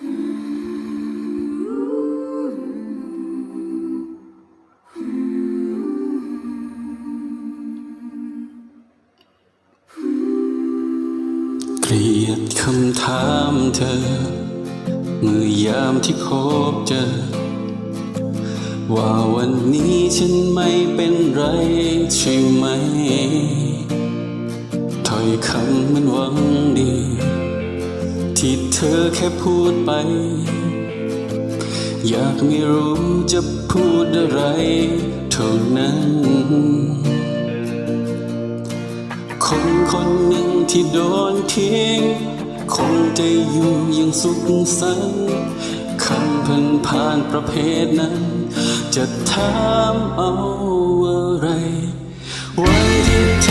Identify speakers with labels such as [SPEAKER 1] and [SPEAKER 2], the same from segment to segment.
[SPEAKER 1] เกลียดคำถามเธอ เมื่อยามที่พบเจอ ว่าวันนี้ฉันไม่เป็นไรใช่ไหม ถ้อยคำมันหวัง ที่เธอแค่พูดไป อยากไม่รู้จะพูดอะไรเท่านั้น คนคนหนึ่งที่โดนทิ้งคงจะอยู่อยังสุขสันต์คำพิ่งผ่านประเภทนั้น จะถามเอาอะไร วันที่เธ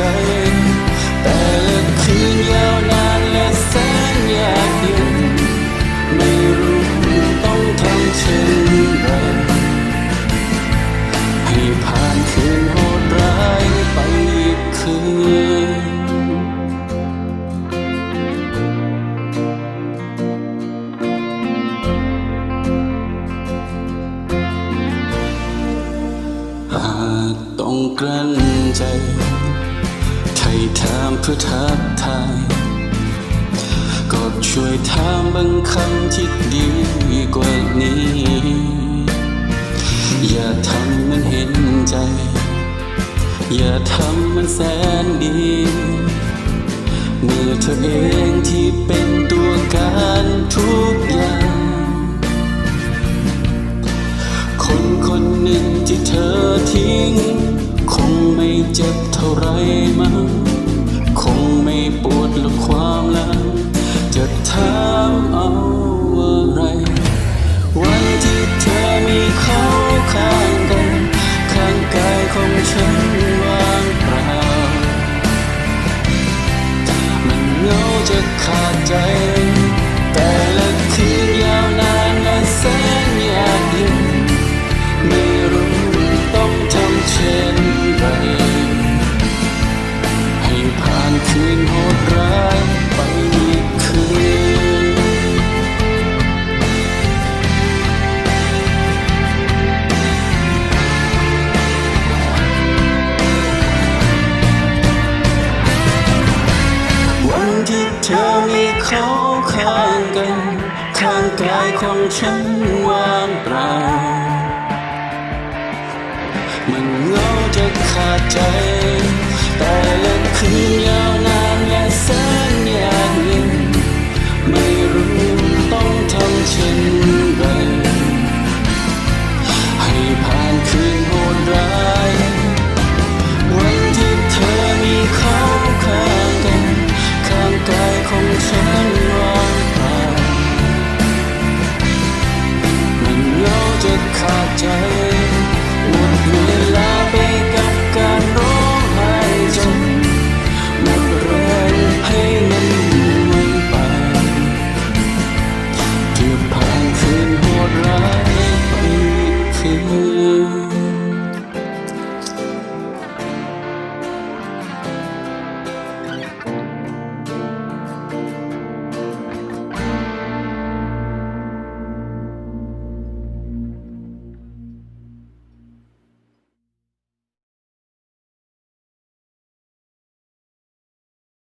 [SPEAKER 1] ใจแต่ละคืนยาวนานและแสนยากเย็นไม่รู้ต้องทำเช่นไรให้ผ่านคืนโหดร้ายไปอีกคืนหากต้องกลั้นใจ ไทยถามเพื่อทักทายก็ช่วยถามบางคำที่ดีกว่านี้ อย่าทำมันเห็นใจ อย่าทำมันแสนดีเมื่อเธอเองที่เป็นตัวการทุก เจ็บเท่าไรมันคงไม่ปวดหรือความลังจะถามเอา ธอมีเขาข้างกันข้างกายของฉันว่างเปล่า มันเหงาจะขาดใจ แต่ละ